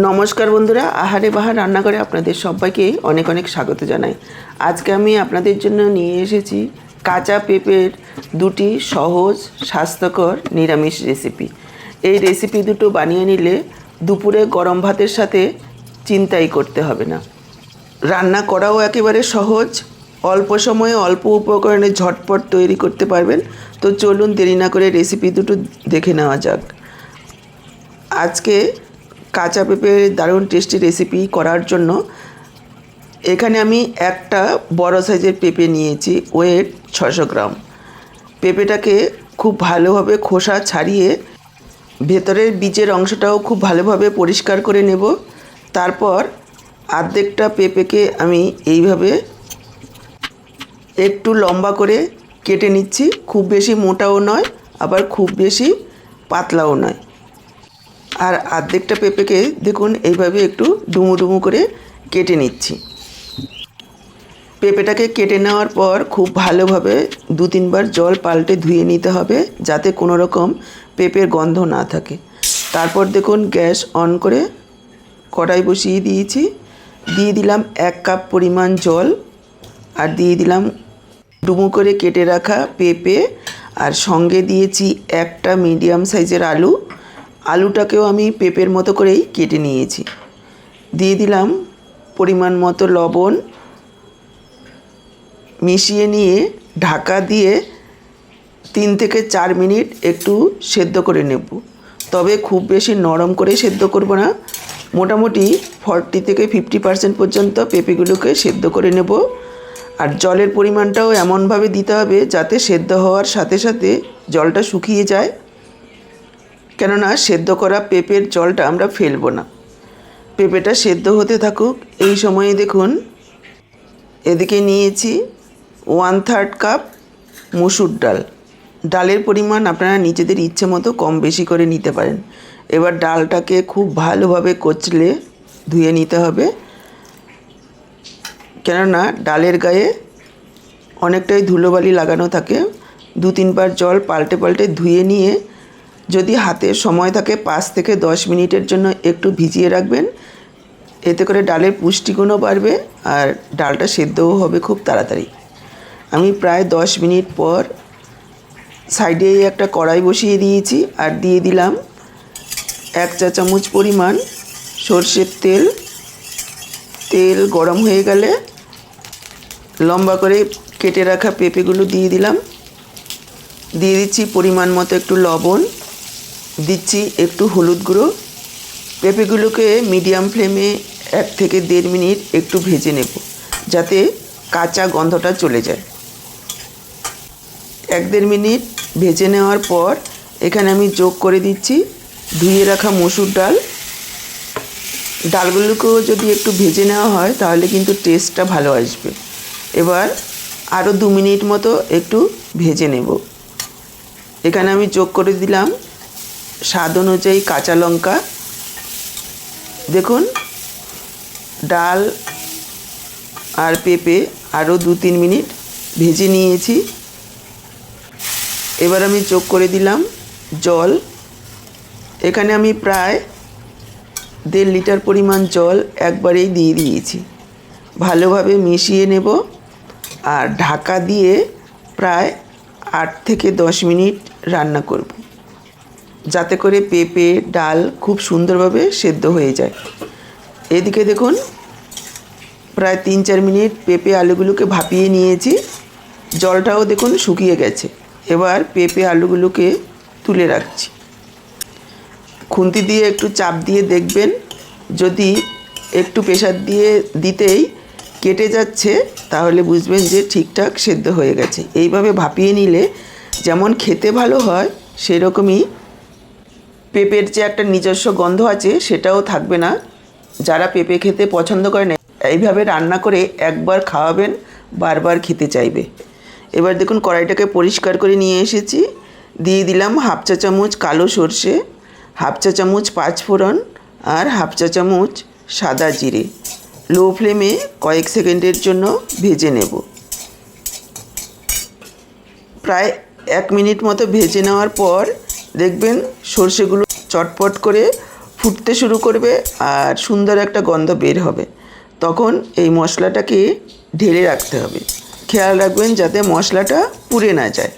নমস্কার বন্ধুরা, আহারে বাহার রান্নাঘরে আপনাদের সবাইকে অনেক অনেক স্বাগত জানাই। আজকে আমি আপনাদের জন্য নিয়ে এসেছি কাঁচা পেঁপের দুটি সহজ, স্বাস্থ্যকর নিরামিষ রেসিপি এই রেসিপি দুটো বানিয়ে নিলে দুপুরে গরম ভাতের সাথে চিন্তাই করতে হবে না। রান্না করাও একেবারে সহজ, অল্প সময়ে অল্প উপকরণে ঝটপট তৈরি করতে পারবেন। তো চলুন দেরি না করে রেসিপি দুটো দেখে নেওয়া যাক। আজকে কাঁচা পেঁপের দারুণ টেস্টি রেসিপি করার জন্য এখানে আমি একটা বড় সাইজের পেঁপে নিয়েছি ওয়েট ছশো গ্রাম। পেঁপেটাকে খুব ভালোভাবে খোসা ছাড়িয়ে ভেতরের বীজের অংশটাও খুব ভালোভাবে পরিষ্কার করে নেব। তারপর আর্ধেকটা পেঁপেকে আমি এইভাবে একটু লম্বা করে কেটে নিচ্ছি। খুব বেশি মোটাও নয়, আবার খুব বেশি পাতলাও নয়। আর আর্ধেকটা পেঁপেকে দেখুন, এইভাবে একটু ডুমু ডুমু করে কেটে নিচ্ছি। পেঁপেটাকে কেটে নেওয়ার পর খুব ভালোভাবে দু তিনবার জল পাল্টে ধুয়ে নিতে হবে, যাতে কোনো রকম পেঁপের গন্ধ না থাকে। তারপর দেখুন, গ্যাস অন করে কড়াই বসিয়ে দিয়েছি। দিয়ে দিলাম এক কাপ পরিমাণ জল আর দিয়ে দিলাম ডুমু করে কেটে রাখা পেঁপে। আর সঙ্গে দিয়েছি একটা মিডিয়াম সাইজের আলু। আলুটাকেও আমি পেঁপের মতো করেই কেটে নিয়েছি। দিয়ে দিলাম পরিমাণ মতো লবণ। মিশিয়ে নিয়ে ঢাকা দিয়ে তিন থেকে চার মিনিট একটু সেদ্ধ করে নেব। তবে খুব বেশি নরম করে সেদ্ধ করব না। মোটামুটি ফর্টি থেকে ফিফটি পার্সেন্ট পর্যন্ত পেঁপেগুলোকে সেদ্ধ করে নেব। আর জলের পরিমাণটাও এমনভাবে দিতে হবে যাতে সেদ্ধ হওয়ার সাথে সাথে জলটা শুকিয়ে যায়। কেননা সেদ্ধ করা পেঁপের জলটা আমরা ফেলব না। পেঁপেটা সেদ্ধ হতে থাকুক, এই সময়ে দেখুন, এদিকে নিয়েছি ওয়ান থার্ড কাপ মুসুর ডাল। ডালের পরিমাণ আপনারা নিজেদের ইচ্ছে মতো কম বেশি করে নিতে পারেন। এবার ডালটাকে খুব ভালোভাবে কচলে ধুয়ে নিতে হবে। কেননা ডালের গায়ে অনেকটাই ধুলোবালি লাগানো থাকে। দু তিনবার জল পাল্টে পাল্টে ধুয়ে নিয়ে যদি হাতে সময় থাকে পাঁচ থেকে দশ মিনিটের জন্য একটু ভিজিয়ে রাখবেন। এতে করে ডালের পুষ্টিগুণও বাড়বে আর ডালটা সেদ্ধও হবে খুব তাড়াতাড়ি। আমি প্রায় দশ মিনিট পর সাইডে একটা কড়াই বসিয়ে দিয়েছি আর দিয়ে দিলাম এক চা চামচ পরিমাণ সর্ষের তেল। তেল গরম হয়ে গেলে লম্বা করে কেটে রাখা পেঁপেগুলো দিয়ে দিলাম। দিয়ে দিচ্ছি পরিমাণ মতো একটু লবণ। দিচ্ছি একটু হলুদ গুঁড়ো। পেঁপেগুলোকে মিডিয়াম ফ্লেমে এক থেকে দেড় মিনিট একটু ভেজে নেব, যাতে কাঁচা গন্ধটা চলে যায়। এক দেড় মিনিট ভেজে নেওয়ার পর এখানে আমি যোগ করে দিচ্ছি ধুয়ে রাখা মসুর ডাল। ডালগুলোকেও যদি একটু ভেজে নেওয়া হয়, তাহলে কিন্তু টেস্টটা ভালো আসবে। এবার আরও দু মিনিট মতো একটু ভেজে নেব। এখানে আমি যোগ করে দিলাম স্বাদ অনুযায়ী কাঁচা লঙ্কা। দেখুন, ডাল আর পেঁপে আরও দু তিন মিনিট ভেজে নিয়েছি। এবার আমি যোগ করে দিলাম জল। এখানে আমি প্রায় দেড় লিটার পরিমাণ জল একবারেই দিয়ে দিয়েছি। ভালোভাবে মিশিয়ে নেব আর ঢাকা দিয়ে প্রায় আট থেকে দশ মিনিট রান্না করব। যাতে করে পেঁপে, ডাল খুব সুন্দরভাবে সেদ্ধ হয়ে যায়। এদিকে দেখুন, প্রায় তিন চার মিনিট পেঁপে আলুগুলোকে ভাপিয়ে নিয়েছি। জলটাও দেখুন শুকিয়ে গেছে। এবার পেঁপে আলুগুলোকে তুলে রাখছি। খুন্তি দিয়ে একটু চাপ দিয়ে দেখবেন, যদি একটু প্রেশার দিয়ে দিতেই কেটে যাচ্ছে, তাহলে বুঝবেন যে ঠিকঠাক সেদ্ধ হয়ে গেছে। এইভাবে ভাপিয়ে নিলে যেমন খেতে ভালো হয়, সেরকমই পেঁপের যে একটা নিজস্ব গন্ধ আছে, সেটাও থাকবে না। যারা পেঁপে খেতে পছন্দ করেন এইভাবে রান্না করে একবার খাওয়াবেন, বারবার খেতে চাইবে। এবার দেখুন, কড়াইটাকে পরিষ্কার করে নিয়ে এসেছি। দিয়ে দিলাম হাফ চা চামচ কালো সর্ষে, হাফ চা চামচ পাঁচফোড়ন আর হাফ চা চামচ সাদা জিরে। লো ফ্লেমে কয়েক সেকেন্ডের জন্য ভেজে নেব। প্রায় এক মিনিট মতো ভেজে নেওয়ার পর দেখবেন সর্ষেগুলো চটপট করে ফুটতে শুরু করবে আর সুন্দর একটা গন্ধ বের হবে। তখন এই মশলাটাকে ঢেলে রাখতে হবে। খেয়াল রাখবেন যাতে মশলাটা পুড়ে না যায়।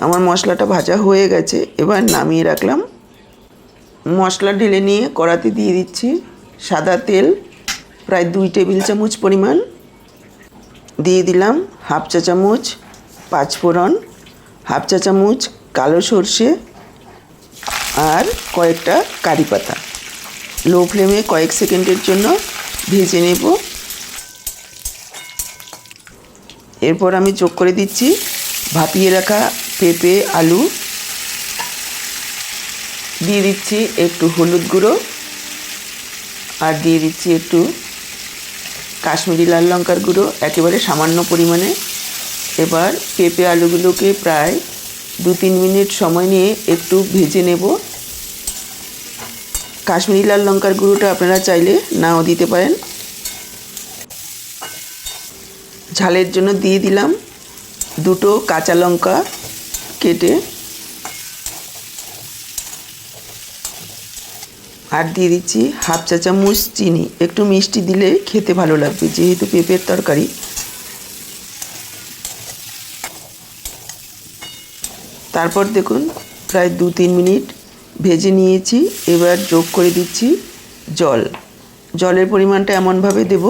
আমার মশলাটা ভাজা হয়ে গেছে, এবার নামিয়ে রাখলাম। মশলা ঢেলে নিয়ে কড়াতে দিয়ে দিচ্ছি সাদা তেল, প্রায় দুই টেবিল চামচ পরিমাণ। দিয়ে দিলাম হাফ চা চামচ পাঁচফোড়ন, হাফ চা চামচ কালো সর্ষে আর কয়েকটা কারি পাতা। লো ফ্লেমে কয়েক সেকেন্ডের জন্য ভেজে নেব। এরপর আমি যোগ করে দিচ্ছি ভাপিয়ে রাখা পেঁপে, আলু। দিয়ে দিচ্ছি একটু হলুদ গুঁড়ো। আর দিয়ে দিচ্ছি একটু কাশ্মীরি লাল লঙ্কার গুঁড়ো, একেবারে সামান্য পরিমাণে। এবার পেঁপে, আলুগুলোকে প্রায় দু তিন মিনিট সময় নিয়ে একটু ভেজে নেব। কাশ্মীরি লাল লঙ্কার গুঁড়োটা আপনারা চাইলে নাও দিতে পারেন। ঝালের জন্য দিয়ে দিলাম দুটো কাঁচা লঙ্কা কেটে। আর দিয়ে দিচ্ছি হাফ চা চামচ চিনি। একটু মিষ্টি দিলে খেতে ভালো লাগবে, যেহেতু পেঁপের তরকারি। তারপর দেখুন, প্রায় দু তিন মিনিট ভেজে নিয়েছি, এবার যোগ করে দিচ্ছি জল। জলের পরিমাণটা এমনভাবে দেব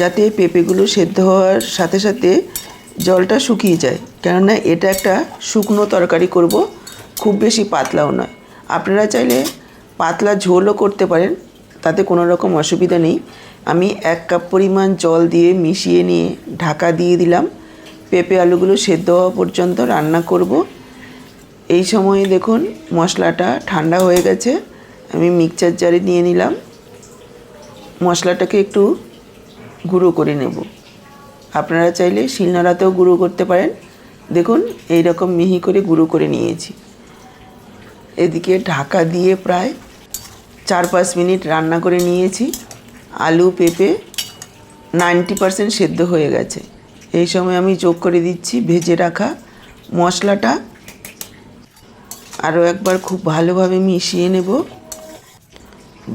যাতে পেঁপেগুলো সেদ্ধ হওয়ার সাথে সাথে জলটা শুকিয়ে যায়। কেননা এটা একটা শুকনো তরকারি করব, খুব বেশি পাতলাও নয়। আপনারা চাইলে পাতলা ঝোলও করতে পারেন, তাতে কোনো রকম অসুবিধা নেই। আমি এক কাপ পরিমাণ জল দিয়ে মিশিয়ে নিয়ে ঢাকা দিয়ে দিলাম। পেঁপে আলুগুলো সেদ্ধ হওয়া পর্যন্ত রান্না করব। এই সময়ে দেখুন মশলাটা ঠান্ডা হয়ে গেছে। আমি মিক্সচার জারে নিয়ে নিলাম। মশলাটাকে একটু গুঁড়ো করে নেব। আপনারা চাইলে শিলনোড়াতেও গুঁড়ো করতে পারেন। দেখুন এই রকম মিহি করে গুঁড়ো করে নিয়েছি। এদিকে ঢাকা দিয়ে প্রায় চার পাঁচ মিনিট রান্না করে নিয়েছি। আলু, পেঁপে নাইনটি পারসেন্ট সেদ্ধ হয়ে গেছে। এই সময় আমি যোগ করে দিচ্ছি ভেজে রাখা মশলাটা। আরও একবার খুব ভালোভাবে মিশিয়ে নেব।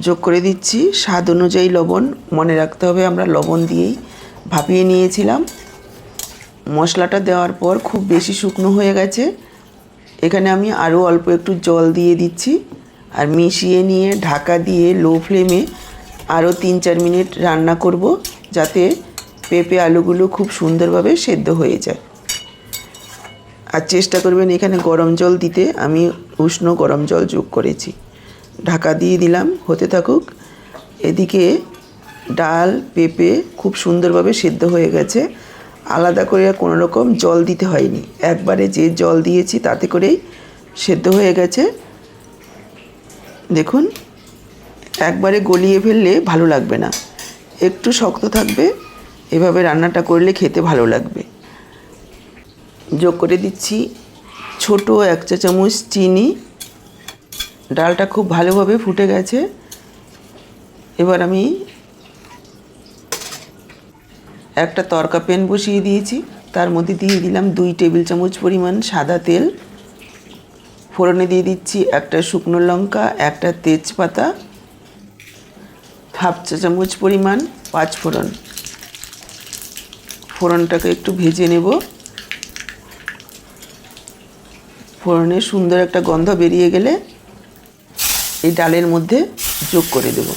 যোগ করে দিচ্ছি। স্বাদ অনুযায়ী লবণ মনে রাখতে হবে, আমরা লবণ দিয়েই ভাপিয়ে নিয়েছিলাম। মশলাটা দেওয়ার পর খুব বেশি শুকনো হয়ে গেছে। এখানে আমি আরও অল্প একটু জল দিয়ে দিচ্ছি। আর মিশিয়ে নিয়ে ঢাকা দিয়ে লো ফ্লেমে আরও তিন চার মিনিট রান্না করব, যাতে পেঁপে আলুগুলো খুব সুন্দরভাবে সেদ্ধ হয়ে যায়। আর চেষ্টা করবেন এখানে গরম জল দিতে। আমি উষ্ণ গরম জল যোগ করেছি। ঢাকা দিয়ে দিলাম, হতে থাকুক। এদিকে ডাল, পেঁপে খুব সুন্দরভাবে সেদ্ধ হয়ে গেছে। আলাদা করে কোনো রকম জল দিতে হয়নি। একবারে যে জল দিয়েছি তাতে করেই সেদ্ধ হয়ে গেছে। দেখুন, একবারে গলিয়ে ফেললে ভালো লাগবে না। একটু শক্ত থাকবে, এভাবে রান্নাটা করলে খেতে ভালো লাগবে। যোগ করে দিচ্ছি। ছোট এক চা চামচ চিনি। ডালটা খুব ভালোভাবে ফুটে গেছে। এবার আমি একটা তরকা প্যান বসিয়ে দিয়েছি। তার মধ্যে দিয়ে দিলাম দুই টেবিল চামচ পরিমাণ সাদা তেল। ফোড়নে দিয়ে দিচ্ছি একটা শুকনো লঙ্কা, একটা তেজপাতা, হাফ চা চামচ পরিমাণ পাঁচ ফোড়ন। ফোড়নটাকে একটু ভেজে নেব। ফোড়নে সুন্দর একটা গন্ধ বেরিয়ে গেলে এই ডালের মধ্যে যোগ করে দেব।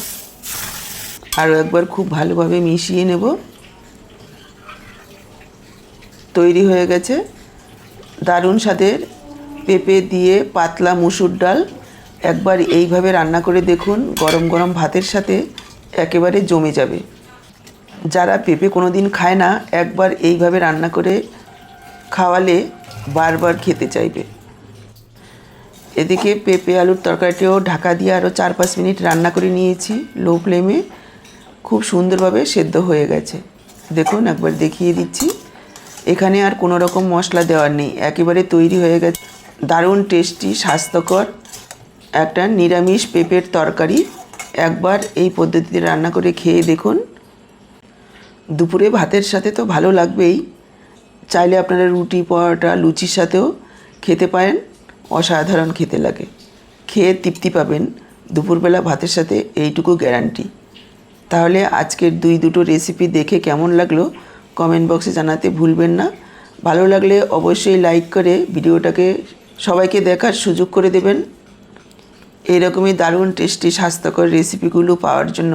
আরও একবার খুব ভালোভাবে মিশিয়ে নেব। তৈরি হয়ে গেছে দারুণ স্বাদের পেঁপে দিয়ে পাতলা মুসুর ডাল। একবার এইভাবে রান্না করে দেখুন, গরম গরম ভাতের সাথে একেবারে জমে যাবে। যারা পেঁপে কোনো দিন খায় না, একবার এইভাবে রান্না করে খাওয়ালে বারবার খেতে চাইবে। এদিকে পেঁপে, আলুর তরকারিটিও ঢাকা দিয়ে আরও চার পাঁচ মিনিট রান্না করে নিয়েছি। লো ফ্লেমে খুব সুন্দরভাবে সেদ্ধ হয়ে গেছে। দেখুন, একবার দেখিয়ে দিচ্ছি। এখানে আর কোনো রকম মশলা দেওয়ার নেই। একেবারে তৈরি হয়ে গেছে। দারুণ টেস্টি, স্বাস্থ্যকর একটা নিরামিষ পেঁপের তরকারি। একবার এই পদ্ধতিতে রান্না করে খেয়ে দেখুন। দুপুরে ভাতের সাথে তো ভালো লাগবেই। চাইলে আপনারা রুটি, পরোটা, লুচির সাথেও খেতে পারেন। অসাধারণ খেতে লাগে। খেয়ে তৃপ্তি পাবেন দুপুরবেলা ভাতের সাথে এইটুকু গ্যারান্টি। তাহলে আজকের দুই দুটো রেসিপি দেখে কেমন লাগল কমেন্ট বক্সে জানাতে ভুলবেন না। ভালো লাগলে অবশ্যই লাইক করে ভিডিওটাকে সবাইকে দেখার সুযোগ করে দেবেন। এইরকমই দারুণ টেস্টি স্বাস্থ্যকর রেসিপিগুলো পাওয়ার জন্য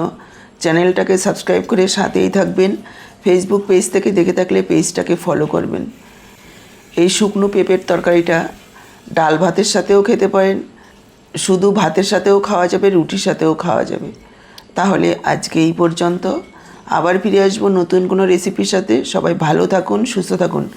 চ্যানেলটাকে সাবস্ক্রাইব করে সাথেই থাকবেন। ফেসবুক পেজ থেকে দেখে থাকলে পেজটাকে ফলো করবেন। এই শুকনো পেঁপের তরকারিটা ডাল ভাতের সাথেও খেতে পারেন, শুধু ভাতের সাথেও খাওয়া যাবে, রুটির সাথেও খাওয়া যাবে। তাহলে আজকে এই পর্যন্ত। আবার ফিরে আসব নতুন কোনো রেসিপির সাথে। সবাই ভালো থাকুন, সুস্থ থাকুন।